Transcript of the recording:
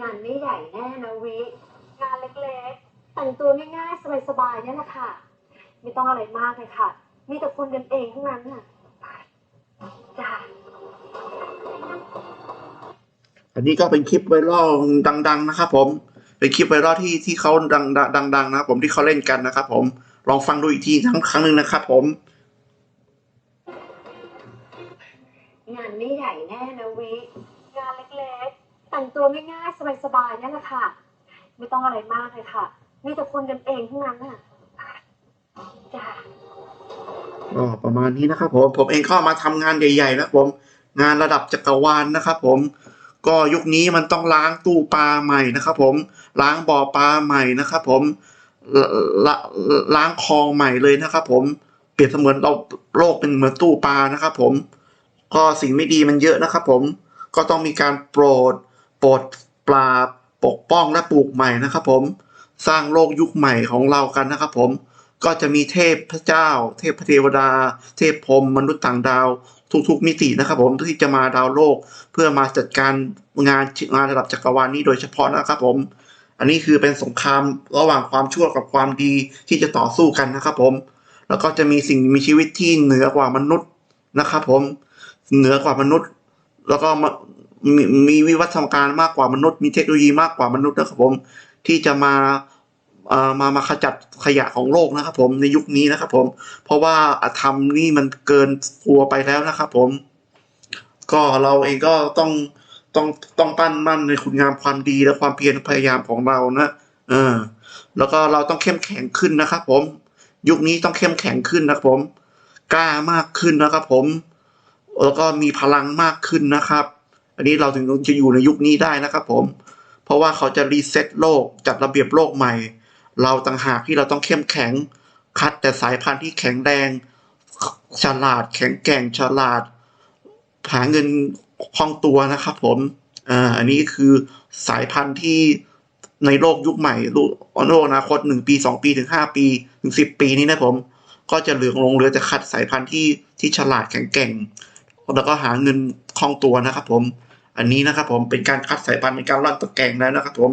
งานไม่ใหญ่แน่นะวิ งานเล็กๆ แต่งตัวง่ายๆ สบายๆเนี่ยแหละค่ะ ไม่ต้องอะไรมากเลยค่ะ มีแต่คนกันเองทั้งนั้นน่ะจ้าอันนี้ก็เป็นคลิปไวรัลดัง ๆ นะครับผม เป็นคลิปไวรัลที่ที่เขาดังดังๆนะครับผมที่เขาเล่นกันนะครับผม ลองฟังดูอีกทีทั้งครั้งหนึ่งนะครับผม งานไม่ใหญ่แน่นะวิ งานเล็กๆ แต่ งตัวง่ายๆ สบายๆนี่แหละค่ะ ไม่ต้องอะไรมากเลยค่ะ มีแต่คนกันเองทั้งนั้นน่ะจ้าก็ประมาณนี้นะครับผมผมเองเข้ามาทำงานใหญ่ๆนะครับผมงานระดับจักรวาลนะครับผมก็ยุคนี้มันต้องล้างตู้ปลาใหม่นะครับผมล้างบ่อปลาใหม่นะครับผมล,ล,ล้างคลองใหม่เลยนะครับผมเปรียบเสมือนเราโลกเป็นเหมือนตู้ปลานะครับผมก็สิ่งไม่ดีมันเยอะนะครับผมก็ต้องมีการโปรด ปรดปราบปกป้องและปลูกใหม่นะครับผมสร้างโลกยุคใหม่ของเรากันนะครับผมก็จะมีเทพพระเจ้า เทพเทวดา เทพพรมมนุษย์ต่างดาว ทุกๆมิตินะครับผมที่จะมาดาวโลกเพื่อมาจัดการงานงานระดับจักรวาลนี้โดยเฉพาะนะครับผม อันนี้คือเป็นสงครามระหว่างความชั่วกับความดีที่จะต่อสู้กันนะครับผม แล้วก็จะมีสิ่งมีชีวิตที่เหนือกว่ามนุษย์นะครับผมเหนือกว่ามนุษย์ แล้วก็ มมีวิวัฒนาการมากกว่ามนุษย์ มีเทคโนโลยีมากกว่ามนุษย์นะครับผมที่จะมาเอ่อมามาขจัดขยะของโลกนะครับผมในยุคนี้นะครับผมเพราะว่าอธรรมนี่มันเกินตัวไปแล้วนะครับผม ก็เราเองก็ต้องต้องต้องปั้นมั่นในคุณงามความดีและความเพียรพยายามของเรานะเออแล้วก็เราต้องเข้มแข็งขึ้นนะครับผม ยุคนี้ต้องเข้มแข็งขึ้นนะครับผม กล้ามากขึ้นนะครับผม แล้วก็มีพลังมากขึ้นนะครับ อันนี้เราถึงจะอยู่ในยุคนี้ได้นะครับผม เพราะว่าเขาจะรีเซ็ตโลกจัดระเบียบโลกใหม่ เราต่างหากที่เราต้องเข้มแข็ง คัดแต่สายพันธุ์ที่แข็งแรง ฉลาด แข็งแกร่ง ฉลาด หาเงินคล่องตัวนะครับผม อ่า อันนี้คือสายพันธุ์ที่ในโลกยุคใหม่โลกโลกอนาคตหนึ่งปีสองปีถึงห้าปี ถึงสิบปีนี้นะผม ก็จะเหลืองลงเหลือจะคัดสายพันธุ์ที่ที่ฉลาดแข็งแกร่ง แล้วก็หาเงิน คล่องตัวนะครับผม อันนี้นะครับผมเป็นการคัดสายพันธุ์เป็นการร่อนตะแกรงแล้วนะครับผม